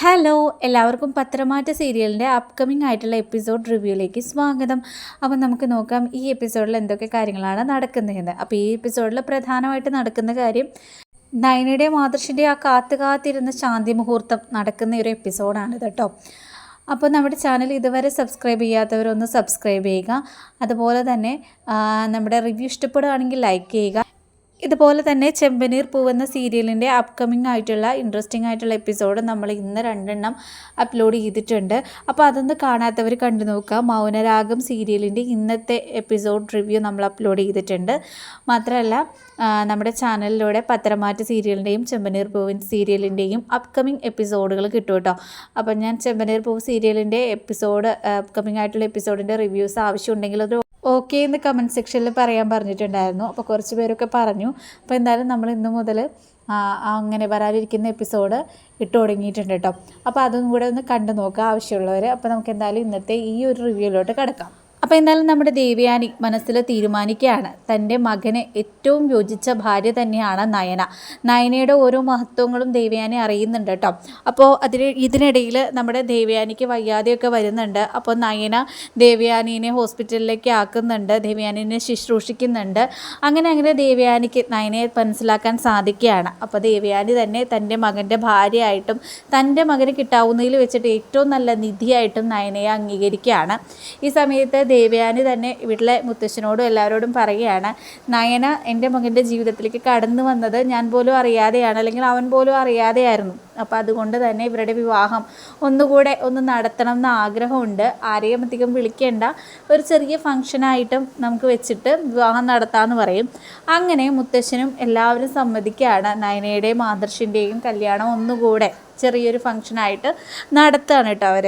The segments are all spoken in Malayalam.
ഹലോ എല്ലാവർക്കും പത്രമാറ്റ സീരിയലിന്റെ അപ്കമിംഗ് ആയിട്ടുള്ള എപ്പിസോഡ് റിവ്യൂയിലേക്ക് സ്വാഗതം. അപ്പം നമുക്ക് നോക്കാം ഈ എപ്പിസോഡിൽ എന്തൊക്കെ കാര്യങ്ങളാണ് നടക്കുന്നതെന്ന്. അപ്പോൾ ഈ എപ്പിസോഡിൽ പ്രധാനമായിട്ട് നടക്കുന്ന കാര്യം നയനയുടെയും ആദർശിന്റെയും ആ കാത്തു കാത്തിരുന്ന ശാന്തി മുഹൂർത്തം നടക്കുന്ന ഒരു എപ്പിസോഡാണ് കേട്ടോ. അപ്പോൾ നമ്മുടെ ചാനൽ ഇതുവരെ സബ്സ്ക്രൈബ് ചെയ്യാത്തവരൊന്ന് സബ്സ്ക്രൈബ് ചെയ്യുക. അതുപോലെ തന്നെ നമ്മുടെ റിവ്യൂ ഇഷ്ടപ്പെടുകയാണെങ്കിൽ ലൈക്ക് ചെയ്യുക. ഇതുപോലെ തന്നെ ചെമ്പനീർ പൂവെന്ന സീരിയലിന്റെ അപ്കമിങ് ആയിട്ടുള്ള ഇൻട്രസ്റ്റിംഗ് ആയിട്ടുള്ള എപ്പിസോഡ് നമ്മൾ ഇന്ന് രണ്ടെണ്ണം അപ്ലോഡ് ചെയ്തിട്ടുണ്ട്. അപ്പോൾ അതൊന്ന് കാണാത്തവർ കണ്ടു നോക്കുക. മൗനരാഗം സീരിയലിന്റെ ഇന്നത്തെ എപ്പിസോഡ് റിവ്യൂ നമ്മൾ അപ്ലോഡ് ചെയ്തിട്ടുണ്ട്. മാത്രമല്ല നമ്മുടെ ചാനലിലൂടെ പത്രമാറ്റ് സീരിയലിന്റെയും ചെമ്പനീർ പൂവിൻ സീരിയലിന്റെയും അപ്കമിങ് എപ്പിസോഡുകൾ കിട്ടും കേട്ടോ. അപ്പം ഞാൻ ചെമ്പനീർ പൂവ് സീരിയലിന്റെ എപ്പിസോഡ് അപ്കമിങ് ആയിട്ടുള്ള എപ്പിസോഡിന്റെ റിവ്യൂസ് ആവശ്യമുണ്ടെങ്കിൽ അത് ഓക്കെ എന്ന് കമന്റ് സെക്ഷനിൽ പറയാൻ പറഞ്ഞിട്ടുണ്ടായിരുന്നു. അപ്പോൾ കുറച്ച് പേരൊക്കെ പറഞ്ഞു. അപ്പോൾ എന്തായാലും നമ്മൾ ഇന്ന് മുതൽ അങ്ങനെ വരാനിരിക്കുന്ന എപ്പിസോഡ് ഇട്ട് തുടങ്ങിയിട്ടുണ്ട് കേട്ടോ അപ്പോൾ അതും കൂടെ ഒന്ന് കണ്ടു നോക്കുക ആവശ്യമുള്ളവർ അപ്പോൾ നമുക്ക് എന്തായാലും ഇന്നത്തെ ഈ ഒരു റിവ്യൂയിലോട്ട് കിടക്കാം. അപ്പോൾ എന്തായാലും നമ്മുടെ ദേവയാനി മനസ്സിൽ തീരുമാനിക്കുകയാണ്. തന്റെ മകന് ഏറ്റവും യോജിച്ച ഭാര്യ തന്നെയാണ് നയന. നയനയുടെ ഓരോ മഹത്വങ്ങളും ദേവയാനി അറിയുന്നുണ്ട് കേട്ടോ. അപ്പോൾ അതിന് ഇതിനിടയിൽ നമ്മുടെ ദേവയാനിക്ക് വയ്യാതെയൊക്കെ വരുന്നുണ്ട്. അപ്പോൾ നയന ദേവയാനീനെ ഹോസ്പിറ്റലിലേക്ക് ആക്കുന്നുണ്ട്. ദേവയാനിനെ ശുശ്രൂഷിക്കുന്നുണ്ട്. അങ്ങനെ അങ്ങനെ ദേവയാനിക്ക് നയനയെ മനസ്സിലാക്കാൻ സാധിക്കുകയാണ്. അപ്പോൾ ദേവയാനി തന്നെ തന്റെ മകന്റെ ഭാര്യയായിട്ടും തന്റെ മകന് കിട്ടാവുന്നതിൽ വെച്ചിട്ട് ഏറ്റവും നല്ല നിധിയായിട്ടും നയനയെ അംഗീകരിക്കുകയാണ്. ഈ സമയത്ത് ദേവയാനി തന്നെ വീട്ടിലെ മുത്തശ്ശനോടും എല്ലാവരോടും പറയുകയാണ് നയന എന്റെ മകന്റെ ജീവിതത്തിലേക്ക് കടന്നു വന്നത് ഞാൻ പോലും അറിയാതെയാണ് അല്ലെങ്കിൽ അവൻ പോലും അറിയാതെയായിരുന്നു. അപ്പോൾ അതുകൊണ്ട് തന്നെ ഇവരുടെ വിവാഹം ഒന്നുകൂടെ ഒന്ന് നടത്തണം എന്ന ആഗ്രഹമുണ്ട്. ആരെയും അധികം വിളിക്കേണ്ട. ഒരു ചെറിയ ഫംഗ്ഷനായിട്ടും നമുക്ക് വെച്ചിട്ട് വിവാഹം നടത്താമെന്ന് പറയും. അങ്ങനെ മുത്തശ്ശനും എല്ലാവരും സമ്മതിക്കുകയാണ്. നയനയുടെയും ആദർശിന്റെയും കല്യാണം ഒന്നുകൂടെ ചെറിയൊരു ഫംഗ്ഷനായിട്ട് നടത്തുകയാണ് കേട്ടോ അവർ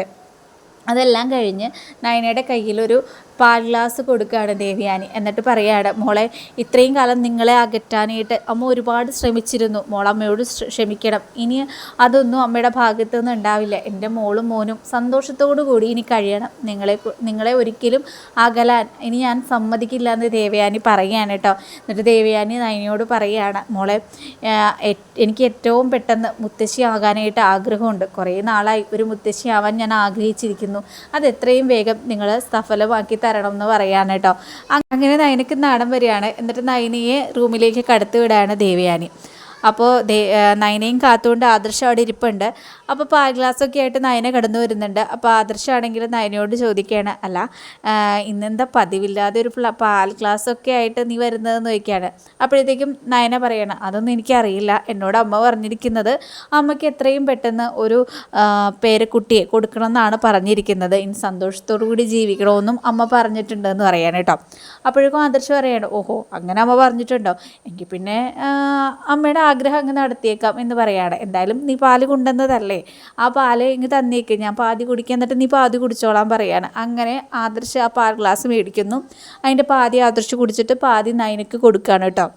അതെല്ലാം കഴിഞ്ഞ് നയനയുടെ കയ്യിലൊരു പാൽ ഗ്ലാസ് കൊടുക്കുകയാണ് ദേവയാനി. എന്നിട്ട് പറയുകയാണ് മോളെ ഇത്രയും കാലം നിങ്ങളെ അകറ്റാനായിട്ട് അമ്മ ഒരുപാട് ശ്രമിച്ചിരുന്നു. മോളമ്മയോട് ക്ഷമിക്കണം. ഇനി അതൊന്നും അമ്മയുടെ ഭാഗത്തു നിന്ന് ഉണ്ടാവില്ല. എന്റെ മോളും മോനും സന്തോഷത്തോടു കൂടി ഇനി കഴിയണം. നിങ്ങളെ നിങ്ങളെ ഒരിക്കലും അകലാൻ ഇനി ഞാൻ സമ്മതിക്കില്ല എന്ന് ദേവയാനി പറയുകയാണ് കേട്ടോ. എന്നിട്ട് ദേവയാനി നയനിയോട് പറയുകയാണ് മോളെ എനിക്ക് ഏറ്റവും പെട്ടെന്ന് മുത്തശ്ശി ആകാനായിട്ട് ആഗ്രഹമുണ്ട്. കുറേ നാളായി ഒരു മുത്തശ്ശി ആവാൻ ഞാൻ ആഗ്രഹിച്ചിരിക്കുന്നു. അത് എത്രയും വേഗം നിങ്ങൾ സഫലമാക്കി തരണം എന്ന് പറയാണ് കേട്ടോ. അങ്ങനെ നയനക്ക് നാടൻ വരികയാണ്. എന്നിട്ട് നയനിയെ റൂമിലേക്ക് കടത്തി വിടുകയാണ് ദേവയാനി. അപ്പോൾ നയനയും കാത്തുകൊണ്ട് ആദർശം അവിടെ ഇരിപ്പുണ്ട്. അപ്പോൾ പാൽ ഗ്ലാസ്സൊക്കെ ആയിട്ട് നയന കടന്നു വരുന്നുണ്ട്. അപ്പോൾ ആദർശമാണെങ്കിൽ നയനയോട് ചോദിക്കുകയാണ് അല്ല ഇന്നെന്താ പതിവില്ലാതെ ഒരു പാൽ ഗ്ലാസ്സൊക്കെ ആയിട്ട് നീ വരുന്നതെന്ന് ചോദിക്കുകയാണ്. അപ്പോഴത്തേക്കും നയന പറയണം അതൊന്നും എനിക്കറിയില്ല. എന്നോട് അമ്മ പറഞ്ഞിരിക്കുന്നത് അമ്മയ്ക്ക് എത്രയും പെട്ടെന്ന് ഒരു പേരക്കുട്ടിയെ കൊടുക്കണമെന്നാണ് പറഞ്ഞിരിക്കുന്നത്. ഇനി സന്തോഷത്തോടു കൂടി ജീവിക്കണമെന്നും അമ്മ പറഞ്ഞിട്ടുണ്ടെന്ന് പറയാൻ കേട്ടോ. അപ്പോഴേക്കും ആദർശം പറയാണ് ഓഹോ അങ്ങനെ അമ്മ പറഞ്ഞിട്ടുണ്ടോ? എങ്കിൽ പിന്നെ അമ്മയുടെ ആഗ്രഹം അങ്ങ് നടത്തിയേക്കാം എന്ന് പറയാണ്. എന്തായാലും നീ പാൽ കൊണ്ടുവന്നതല്ലേ. ആ പാൽ ഇങ്ങ് തന്നേക്ക്. ഞാൻ പാതി കുടിക്കാൻ എന്നിട്ട് നീ പാതി കുടിച്ചോളാൻ പറയാണ്. അങ്ങനെ ആദർശ് ആ പാൽ ഗ്ലാസ് മേടിക്കുന്നു. അതിന്റെ പാതി ആദർശ് കുടിച്ചിട്ട് പാതി നൈനക്ക് കൊടുക്കുകയാണ് കേട്ടോ.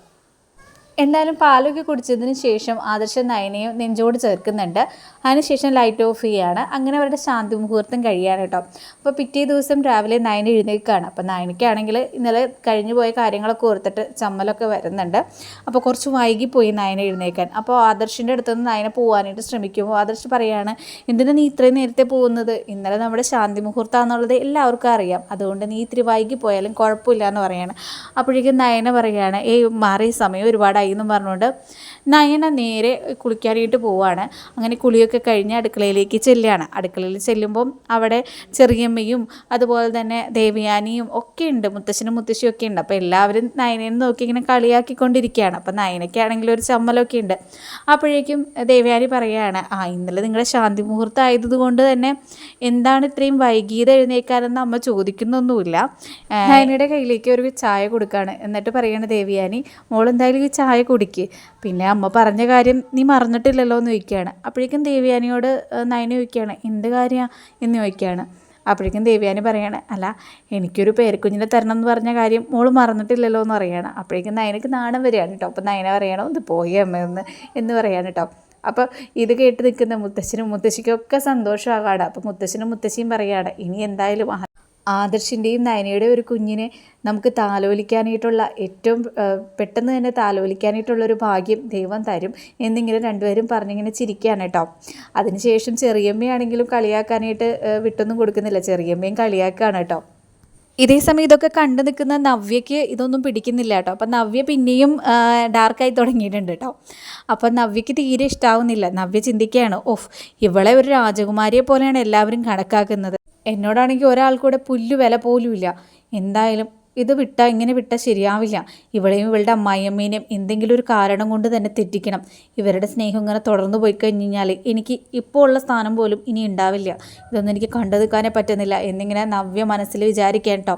എന്തായാലും പാലൊക്കെ കുടിച്ചതിന് ശേഷം ആദർശ നയനയും നെഞ്ചോട് ചേർക്കുന്നുണ്ട്. അതിനുശേഷം ലൈറ്റ് ഓഫ് ചെയ്യുകയാണ് അങ്ങനെ അവരുടെ ശാന്തി മുഹൂർത്തം കഴിയാണ് കേട്ടോ. അപ്പോൾ പിറ്റേ ദിവസം രാവിലെ നയന എഴുന്നേൽക്കുകയാണ്. അപ്പോൾ നയനയ്ക്കാണെങ്കിൽ ഇന്നലെ കഴിഞ്ഞു പോയ കാര്യങ്ങളൊക്കെ ഓർത്തിട്ട് ചമ്മലൊക്കെ വരുന്നുണ്ട്. അപ്പോൾ കുറച്ച് വൈകിപ്പോയി നയന എഴുന്നേൽക്കാൻ. അപ്പോൾ ആദർശിന്റെ അടുത്തുനിന്ന് നയന പോകാനായിട്ട് ശ്രമിക്കുമ്പോൾ ആദർശ് പറയാണ് എന്തിനാണ് നീ ഇത്രയും നേരത്തെ പോകുന്നത്? ഇന്നലെ നമ്മുടെ ശാന്തി മുഹൂർത്തമാണെന്നുള്ളത് എല്ലാവർക്കും അറിയാം. അതുകൊണ്ട് നീ ഇത്തിരി വൈകി പോയാലും കുഴപ്പമില്ല എന്ന് പറയാണ്. അപ്പോഴേക്കും നയന പറയുകയാണ് ഏയ് മാറിയ സമയം ഒരുപാടായി എന്നും പറഞ്ഞുകൊണ്ട് നയന നേരെ കുളിക്കാനായിട്ട് പോവാണ്. അങ്ങനെ കുളിയൊക്കെ കഴിഞ്ഞ് അടുക്കളയിലേക്ക് ചെല്ലുകയാണ്. അടുക്കളയിൽ ചെല്ലുമ്പം അവിടെ ചെറിയമ്മയും അതുപോലെ തന്നെ ദേവയാനിയും ഒക്കെ ഉണ്ട്. മുത്തശ്ശനും മുത്തശ്ശിയും ഒക്കെ ഉണ്ട്. അപ്പോൾ എല്ലാവരും നയനയെ നോക്കി ഇങ്ങനെ കളിയാക്കിക്കൊണ്ടിരിക്കുകയാണ്. അപ്പോൾ നയനയ്ക്കാണെങ്കിൽ ഒരു ചമ്മലൊക്കെ ഉണ്ട്. അപ്പോഴേക്കും ദേവയാനി പറയുകയാണ് ആ ഇന്നലെ നിങ്ങളുടെ ശാന്തി മുഹൂർത്തം ആയതുകൊണ്ട് തന്നെ എന്താണ് ഇത്രയും വൈകിയത് എഴുന്നേക്കാനെന്ന് അമ്മ ചോദിക്കുന്നൊന്നുമില്ല. നയനയുടെ കയ്യിലേക്ക് ഒരു ചായ കൊടുക്കുകയാണ് എന്നിട്ട് പറയുകയാണ് ദേവിയാനി മോൾ എന്തായാലും ഈ ചായ കുടിക്ക്. പിന്നെ അമ്മ പറഞ്ഞ കാര്യം നീ മറന്നിട്ടില്ലല്ലോ എന്ന് ചോദിക്കുകയാണ്. അപ്പോഴേക്കും ദേവ്യാനിയോട് നയന ചോദിക്കുകയാണ് എന്ത് കാര്യമാണ് എന്ന് ചോദിക്കുകയാണ്. അപ്പോഴേക്കും ദേവ്യാനി പറയാണ് അല്ല എനിക്കൊരു പേരക്കുഞ്ഞിനെ തരണം എന്ന് പറഞ്ഞ കാര്യം മോൾ മറന്നിട്ടില്ലല്ലോ എന്ന് പറയാണ്. അപ്പോഴേക്കും നയനക്ക് നാണം വരികയാണ് കേട്ടോ. അപ്പോൾ നയന പറയണോ ഇത് പോയി അമ്മയെന്ന് എന്ന് പറയാണ് കേട്ടോ. അപ്പോൾ ഇത് കേട്ട് നിൽക്കുന്ന മുത്തശ്ശനും മുത്തശ്ശിക്കും ഒക്കെ സന്തോഷമാകാണ് അപ്പോൾ മുത്തശ്ശനും മുത്തശ്ശിയും പറയാണ് ഇനി എന്തായാലും ആദർശിന്റെയും നയനയുടെയും ഒരു കുഞ്ഞിനെ നമുക്ക് താലോലിക്കാനായിട്ടുള്ള ഏറ്റവും പെട്ടെന്ന് തന്നെ താലോലിക്കാനായിട്ടുള്ള ഒരു ഭാഗ്യം ദൈവം തരും എന്നിങ്ങനെ രണ്ടുപേരും പറഞ്ഞിങ്ങനെ ചിരിക്കുകയാണ് കേട്ടോ. അതിനുശേഷം ചെറിയമ്മയാണെങ്കിലും കളിയാക്കാനായിട്ട് വിട്ടൊന്നും കൊടുക്കുന്നില്ല. ചെറിയമ്മയും കളിയാക്കുകയാണ് കേട്ടോ. ഇതേ സമയം ഇതൊക്കെ കണ്ടു നിൽക്കുന്ന നവ്യയ്ക്ക് ഇതൊന്നും പിടിക്കുന്നില്ല കേട്ടോ. അപ്പം നവ്യ പിന്നെയും ഡാർക്കായി തുടങ്ങിയിട്ടുണ്ട് കേട്ടോ. അപ്പം നവ്യയ്ക്ക് തീരെ ഇഷ്ടാവുന്നില്ല. നവ്യ ചിന്തിക്കുകയാണ് ഓഫ് ഇവളെ ഒരു രാജകുമാരിയെ പോലെയാണ് എല്ലാവരും കണക്കാക്കുന്നത്. എന്നോടാണെങ്കിൽ ഒരാൾക്കൂടെ പുല്ല് വില പോലുമില്ല. എന്തായാലും ഇത് വിട്ടാൽ ഇങ്ങനെ വിട്ടാൽ ശരിയാവില്ല. ഇവളെയും ഇവളുടെ അമ്മായിയമ്മേനെയും എന്തെങ്കിലും ഒരു കാരണം കൊണ്ട് തന്നെ തെറ്റിക്കണം. ഇവരുടെ സ്നേഹം ഇങ്ങനെ തുടർന്നു പോയി കഴിഞ്ഞ് കഴിഞ്ഞാൽ എനിക്ക് ഇപ്പോൾ ഉള്ള സ്ഥാനം പോലും ഇനി ഉണ്ടാവില്ല. ഇതൊന്നും എനിക്ക് കണ്ടു പറ്റുന്നില്ല. എന്നിങ്ങനെ നവ്യ മനസ്സിൽ വിചാരിക്കാൻ കേട്ടോ.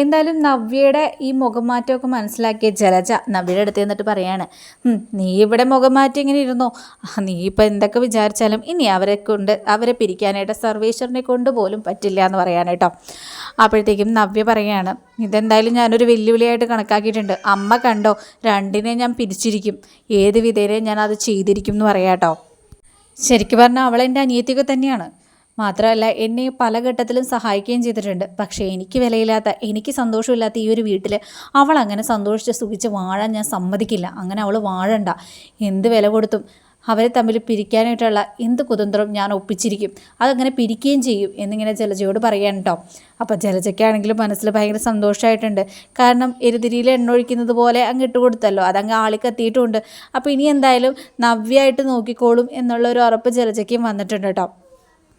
എന്തായാലും നവ്യയുടെ ഈ മുഖം മാറ്റമൊക്കെ മനസ്സിലാക്കിയ ജലജ നവ്യയുടെ അടുത്ത് നിന്നിട്ട് പറയാണ് നീ ഇവിടെ മുഖം മാറ്റി ഇങ്ങനെ ഇരുന്നോ? നീ ഇപ്പം എന്തൊക്കെ വിചാരിച്ചാലും ഇനി അവരെ കൊണ്ട് അവരെ പിരിക്കാനായിട്ട് സർവേശ്വരനെ കൊണ്ട് പോലും പറ്റില്ല എന്ന് പറയാനായിട്ടോ അപ്പോഴത്തേക്കും നവ്യ പറയാണ് ഇതെന്തായാലും ഞാനൊരു വെല്ലുവിളിയായിട്ട് കണക്കാക്കിയിട്ടുണ്ട്. അമ്മ കണ്ടോ രണ്ടിനെ ഞാൻ പിരിച്ചിരിക്കും. ഏത് വിധേനെ ഞാൻ അത് ചെയ്തിരിക്കും എന്ന് പറയാട്ടോ ശരിക്കും പറഞ്ഞാൽ അവളെന്റെ അനിയത്തിയൊക്കെ തന്നെയാണ്. മാത്രമല്ല എന്നെ പല ഘട്ടത്തിലും സഹായിക്കുകയും ചെയ്തിട്ടുണ്ട്. പക്ഷേ എനിക്ക് വിലയില്ലാത്ത എനിക്ക് സന്തോഷമില്ലാത്ത ഈ ഒരു വീട്ടിൽ അവൾ അങ്ങനെ സന്തോഷിച്ച് സുഖിച്ച് വാഴാൻ ഞാൻ സമ്മതിക്കില്ല. അങ്ങനെ അവൾ വാഴണ്ട. എന്ത് വില കൊടുത്തും അവരെ തമ്മിൽ പിരിക്കാനായിട്ടുള്ള എന്ത് കുതന്ത്രം ഞാൻ ഒപ്പിച്ചിരിക്കും. അതങ്ങനെ പിരിക്കുകയും ചെയ്യും എന്നിങ്ങനെ ജലജയോട് പറയാൻ കേട്ടോ അപ്പോൾ ജലജയ്ക്കാണെങ്കിലും മനസ്സിൽ ഭയങ്കര സന്തോഷമായിട്ടുണ്ട് കാരണം എരുതിരിയിൽ എണ്ണ ഒഴിക്കുന്നത് പോലെ അങ്ങ് ഇട്ട് കൊടുത്തല്ലോ. അതങ്ങ് ആളിക്കത്തിയിട്ടുമുണ്ട് അപ്പോൾ ഇനി എന്തായാലും നവ്യായിട്ട് നോക്കിക്കോളും എന്നുള്ള ഒരു ഉറപ്പ് ജലജയ്ക്കും വന്നിട്ടുണ്ട് കേട്ടോ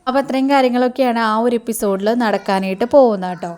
അപ്പോൾ അത്രയും കാര്യങ്ങളൊക്കെയാണ് ആ ഒരു എപ്പിസോഡിൽ നടക്കാനായിട്ട് പോകുന്നത് കേട്ടോ.